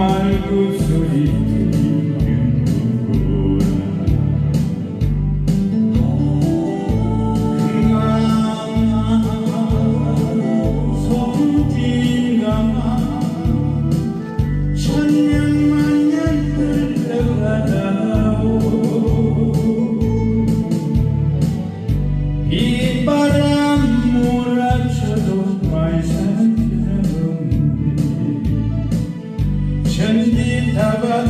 맑은 소리 바람 몰아쳐도 발산되는 전기 다가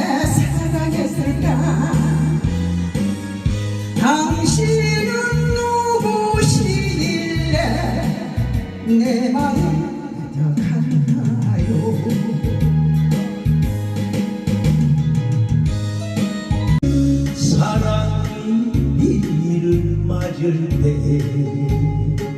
당신은 누구시길래 내 마음 가나요? 사랑이 비를 맞을 때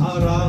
Ara